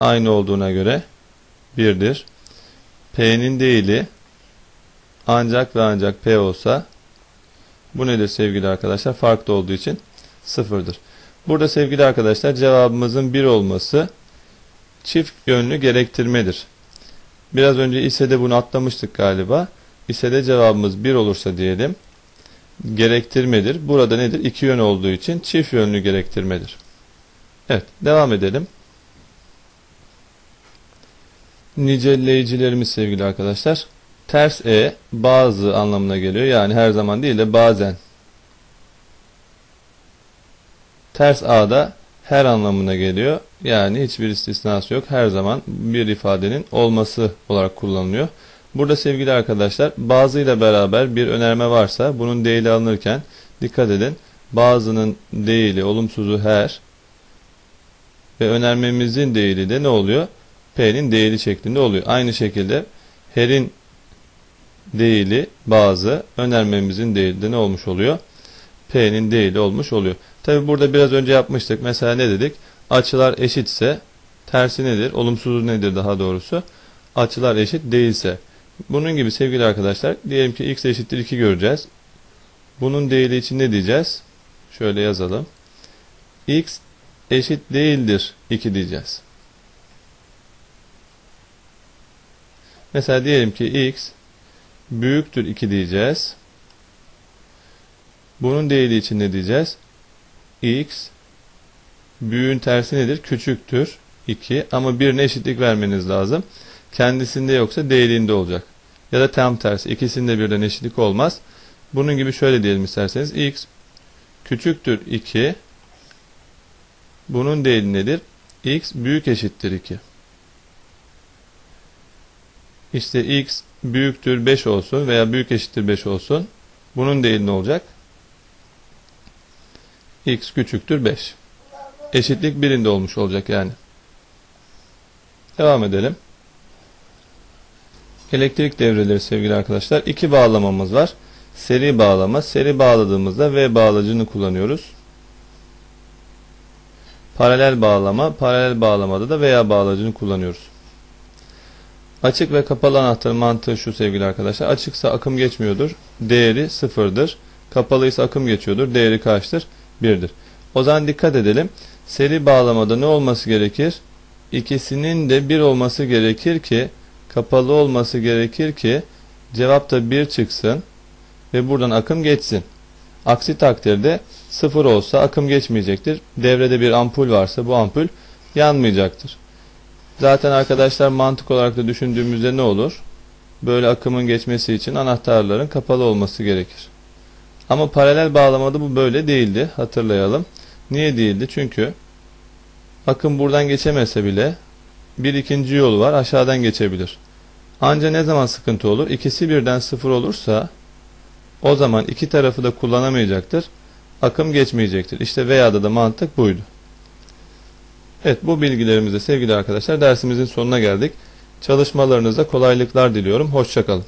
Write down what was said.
aynı olduğuna göre 1'dir. P'nin değili ancak ve ancak P olsa bu nedir sevgili arkadaşlar? Farklı olduğu için sıfırdır. Burada sevgili arkadaşlar cevabımızın 1 olması çift yönlü gerektirmedir. Biraz önce ise de bunu atlamıştık galiba. İse de cevabımız 1 olursa diyelim gerektirmedir. Burada nedir? İki yön olduğu için çift yönlü gerektirmedir. Evet devam edelim. Nicelleyicilerimiz sevgili arkadaşlar. Ters e bazı anlamına geliyor. Yani her zaman değil de bazen. Ters a da her anlamına geliyor. Yani hiçbir istisnası yok. Her zaman bir ifadenin olması olarak kullanılıyor. Burada sevgili arkadaşlar bazıyla beraber bir önerme varsa bunun değili alınırken dikkat edin. Bazının değili olumsuzu her ve önermemizin değili de ne oluyor? P'nin değili şeklinde oluyor. Aynı şekilde her'in değili bazı önermemizin değili de ne olmuş oluyor? P'nin değili olmuş oluyor. Tabi burada biraz önce yapmıştık. Mesela ne dedik? Açılar eşitse tersi nedir? Olumsuzu nedir daha doğrusu? Açılar eşit değilse. Bunun gibi sevgili arkadaşlar diyelim ki x eşittir 2 göreceğiz. Bunun değili için ne diyeceğiz? Şöyle yazalım. x eşit değildir 2 diyeceğiz. Mesela diyelim ki x büyüktür 2 diyeceğiz. Bunun değili için ne diyeceğiz? x büyüğün tersi nedir? Küçüktür 2 ama birine eşitlik vermeniz lazım. Kendisinde yoksa değilinde olacak. Ya da tam tersi. İkisinde birden eşitlik olmaz. Bunun gibi şöyle diyelim isterseniz. x küçüktür 2. Bunun değili nedir? x büyük eşittir 2. İşte x büyüktür 5 olsun veya büyük eşittir 5 olsun. Bunun değili ne olacak? x küçüktür 5. Eşitlik birinde olmuş olacak yani. Devam edelim. Elektrik devreleri sevgili arkadaşlar. iki bağlamamız var. Seri bağlama. Seri bağladığımızda V bağlacını kullanıyoruz. Paralel bağlama. Paralel bağlamada da veya bağlacını kullanıyoruz. Açık ve kapalı anahtar mantığı şu sevgili arkadaşlar. Açıksa akım geçmiyordur. Değeri sıfırdır. Kapalıysa akım geçiyordur. Değeri kaçtır? Birdir. O zaman dikkat edelim. Seri bağlamada ne olması gerekir? İkisinin de bir olması gerekir ki kapalı olması gerekir ki cevapta 1 çıksın ve buradan akım geçsin. Aksi takdirde 0 olsa akım geçmeyecektir. Devrede bir ampul varsa bu ampul yanmayacaktır. Zaten arkadaşlar mantık olarak da düşündüğümüzde ne olur? Böyle akımın geçmesi için anahtarların kapalı olması gerekir. Ama paralel bağlamada bu böyle değildi. Hatırlayalım. Niye değildi? Çünkü akım buradan geçemese bile bir ikinci yolu var. Aşağıdan geçebilir. Ancak ne zaman sıkıntı olur? İkisi birden sıfır olursa o zaman iki tarafı da kullanamayacaktır. Akım geçmeyecektir. İşte veya'da da mantık buydu. Evet bu bilgilerimizle sevgili arkadaşlar dersimizin sonuna geldik. Çalışmalarınızda kolaylıklar diliyorum. Hoşçakalın.